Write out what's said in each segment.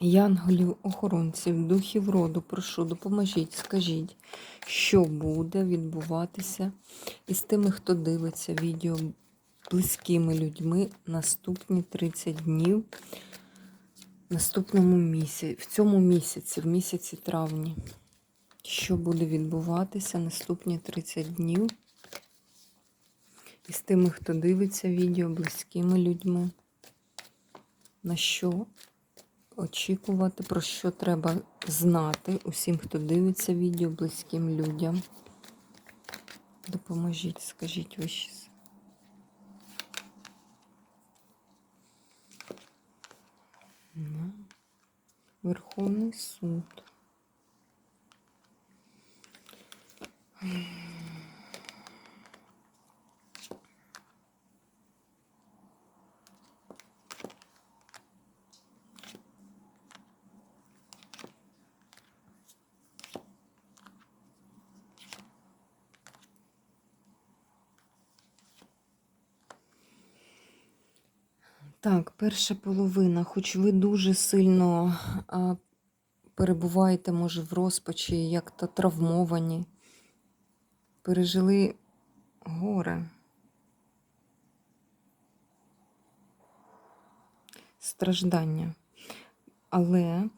Янголів, охоронців, духів роду, прошу, допоможіть, скажіть, що буде відбуватися із тими, хто дивиться відео близькими людьми наступні 30 днів, наступному місяці, в цьому місяці, в місяці травні. Що буде відбуватися наступні 30 днів із тими, хто дивиться відео близькими людьми? На що очікувати, про що треба знати усім, хто дивиться відео близьким людям. Допоможіть, скажіть ви щось. Верховний суд. Так, перша половина, хоч ви дуже сильно а, перебуваєте, може, в розпачі, як-то травмовані, пережили горе, страждання. Але е,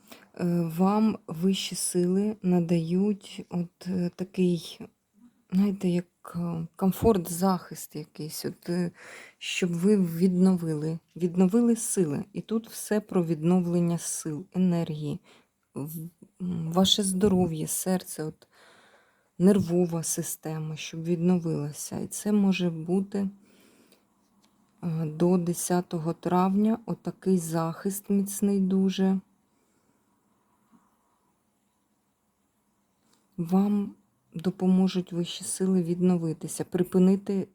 вам вищі сили надають от е, такий, знаєте, як е, комфорт, захист якийсь, от, е, щоб ви відновили, відновили сили. І тут все про відновлення сил, енергії, ваше здоров'я, серце, от, нервова система, щоб відновилася. І це може бути е, до 10 травня отакий захист міцний дуже. Вам допоможуть вищі сили відновитися, припинити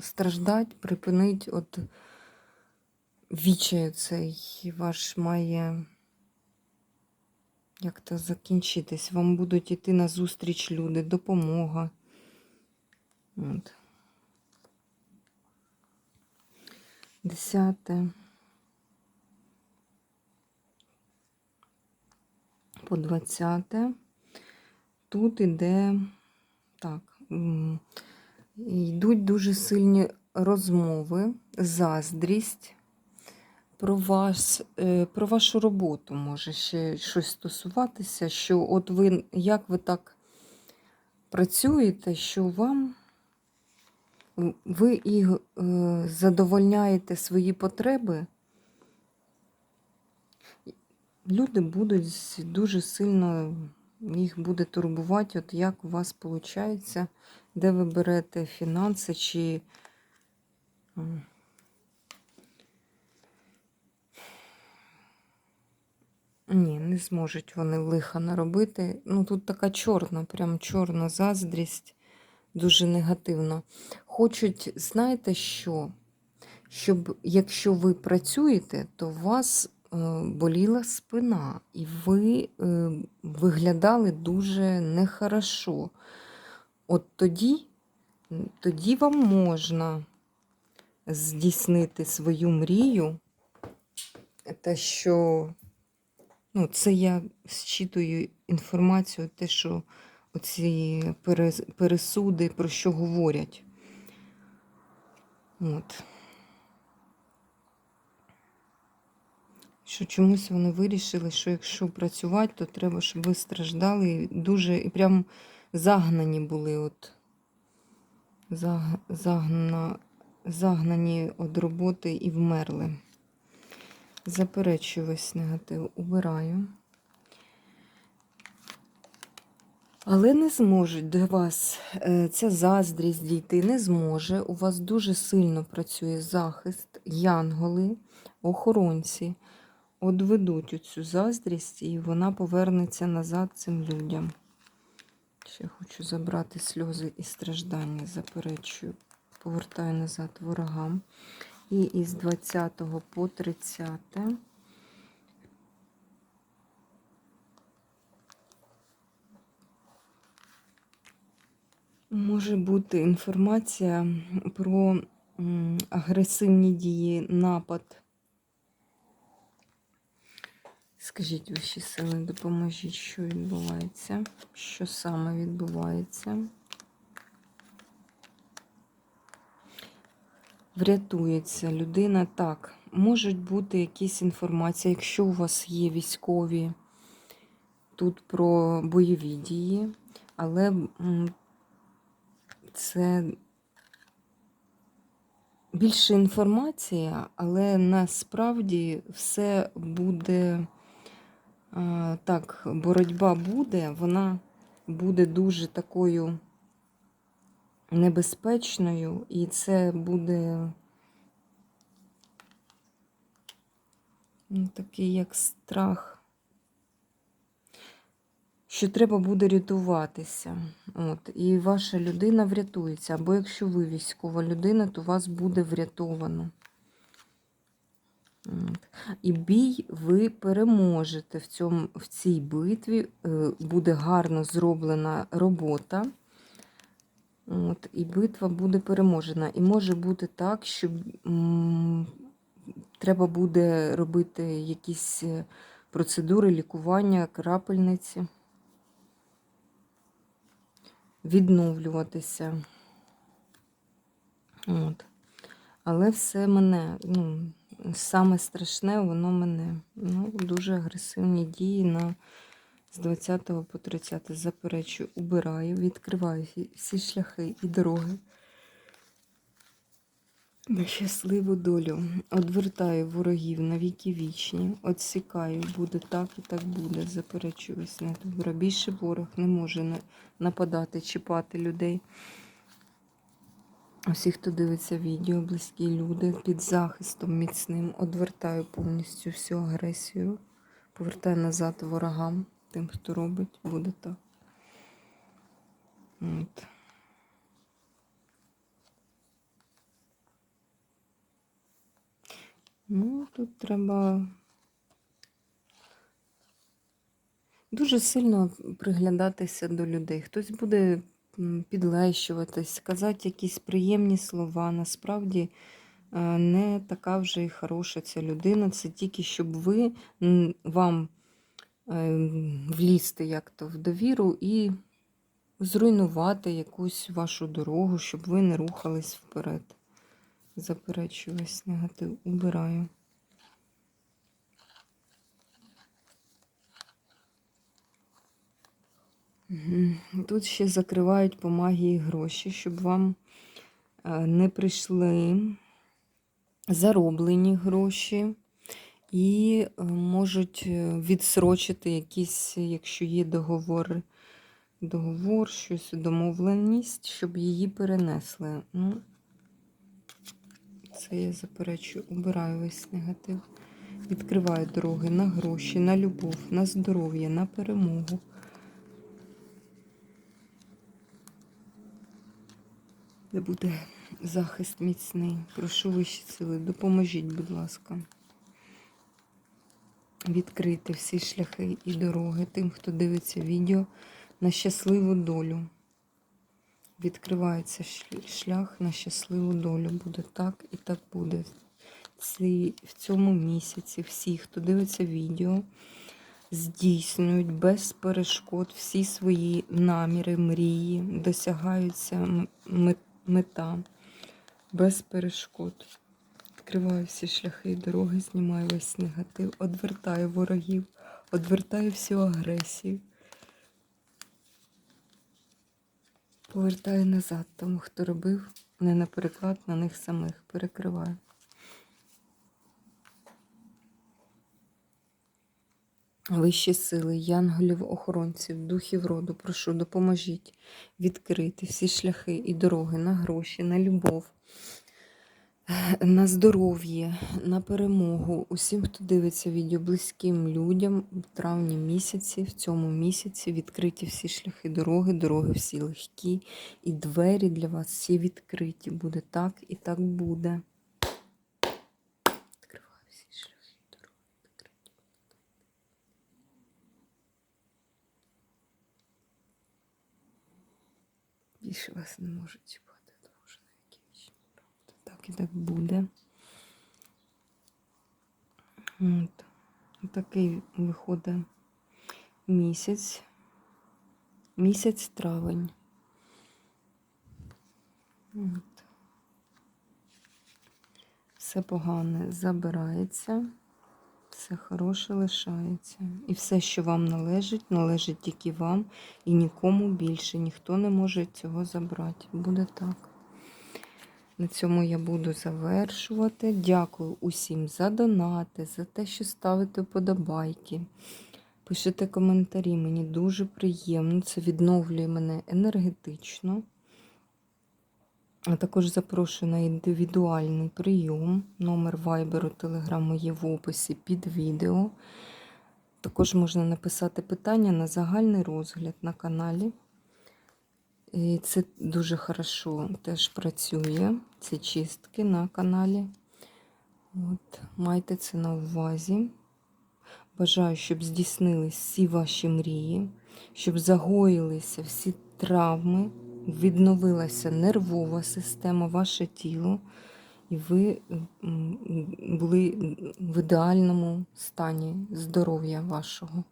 страждать, припинить от відчай цей ваш має як то закінчитись. Вам будуть йти на зустріч люди, допомога. От. Десяте. По двадцяте. Тут іде так. Йдуть дуже сильні розмови, заздрість про вас, е, про вашу роботу може ще щось стосуватися, що от ви як ви так працюєте, що вам ви і е, задовольняєте свої потреби, люди будуть дуже сильно їх буде турбувати, от як у вас виходить, де ви берете фінанси чи. Ні, не зможуть вони лиха наробити. Ну тут така чорна, прям чорна заздрість, дуже негативно. Хочуть, знаєте що? Щоб якщо ви працюєте, то у вас боліла спина, і ви е, виглядали дуже нехорошо. От тоді, тоді вам можна здійснити свою мрію, те, що Ну, це я зчитую інформацію, те, що оці пересуди, про що говорять. От. Що чомусь вони вирішили, що якщо працювати, то треба, щоб ви страждали і дуже і прям загнані були. От. Заг, загна, загнані від роботи і вмерли. Заперечую весь негатив, убираю. Але не зможуть до вас е, ця заздрість дійти, не зможе. У вас дуже сильно працює захист, янголи. охоронці одведуть оцю заздрість, і вона повернеться назад цим людям. Ще хочу забрати сльози і страждання, заперечую, повертаю назад ворогам. І із 20 по 30. Може бути інформація про агресивні дії, напад. Скажіть вищі сили, допоможіть, що відбувається, що саме відбувається. Врятується людина. Так, можуть бути якісь інформації, якщо у вас є військові тут про бойові дії, але це більше інформація, але насправді все буде так, боротьба буде, вона буде дуже такою небезпечною, і це буде ну, такий як страх що треба буде рятуватися. От, І ваша людина врятується. Або якщо ви військова людина, то вас буде врятовано. І бій ви переможете в, цьому, в цій битві, е, буде гарно зроблена робота. От, І битва буде переможена. І може бути так, що треба буде робити якісь е, процедури лікування, крапельниці відновлюватися. От. Але все мене, ну, саме страшне, воно мене. Ну, Дуже агресивні дії на з 20 по 30 заперечую, убираю, відкриваю всі шляхи і дороги. На щасливу долю. Одвертаю ворогів на віки вічні, отсікаю, буде так і так буде. Заперечую весь недобра. Більше ворог не може нападати, чіпати людей. Усі, хто дивиться відео, близькі люди під захистом міцним, одвертаю повністю всю агресію, повертаю назад ворогам, тим, хто робить, буде так. От. Ну, тут треба дуже сильно приглядатися до людей. Хтось буде підлещуватись, казати якісь приємні слова. Насправді е, не така вже й хороша ця людина. Це тільки щоб ви вам е, влізти як-то в довіру і зруйнувати якусь вашу дорогу, щоб ви не рухались вперед. Заперечую весь негатив, убираю. Тут ще закривають по магії гроші, щоб вам е, не прийшли зароблені гроші і е, можуть е, відсрочити якісь, якщо є договор, договор, щось домовленість, щоб її перенесли. Ну, це я заперечую, убираю весь негатив. Відкриваю дороги на гроші, на любов, на здоров'я, на перемогу. Де буде захист міцний. Прошу вищі сили, допоможіть, будь ласка. Відкрити всі шляхи і дороги тим, хто дивиться відео на щасливу долю. Відкривається шлях на щасливу долю. Буде так і так буде. В цьому місяці всі, хто дивиться відео, здійснюють без перешкод всі свої наміри, мрії, досягаються мета без перешкод. Відкриваю всі шляхи і дороги, знімаю весь негатив, одвертаю ворогів, одвертаю всю агресію. Повертаю назад тому, хто робив, не на переклад на них самих. Перекриваю. Вищі сили, янголів, охоронців, духів роду, прошу, допоможіть відкрити всі шляхи і дороги на гроші, на любов, на здоров'я, на перемогу. Усім, хто дивиться відео, близьким людям в травні місяці, в цьому місяці відкриті всі шляхи дороги, дороги всі легкі, і двері для вас всі відкриті. Буде так і так буде. Відкриваю всі шляхи дороги, відкриті. Більше вас не можуть чіпати, тому що навіки вічні правда. Так і так буде. От. Такий виходить місяць. Місяць травень. От. Все погане забирається, все хороше лишається. І все, що вам належить, належить тільки вам і нікому більше. Ніхто не може цього забрати. Буде так. На цьому я буду завершувати. Дякую усім за донати, за те, що ставите вподобайки. Пишете коментарі, мені дуже приємно. Це відновлює мене енергетично. А також запрошую на індивідуальний прийом. Номер вайберу телеграму є в описі під відео. Також можна написати питання на загальний розгляд на каналі. І це дуже хорошо теж працює, ці чистки на каналі. От, Майте це на увазі. Бажаю, щоб здійснились всі ваші мрії, щоб загоїлися всі травми, відновилася нервова система, ваше тіло, і ви були в ідеальному стані здоров'я вашого.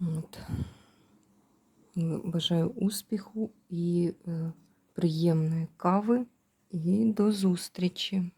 От. Бажаю успіху і е, приємної кави. І до зустрічі!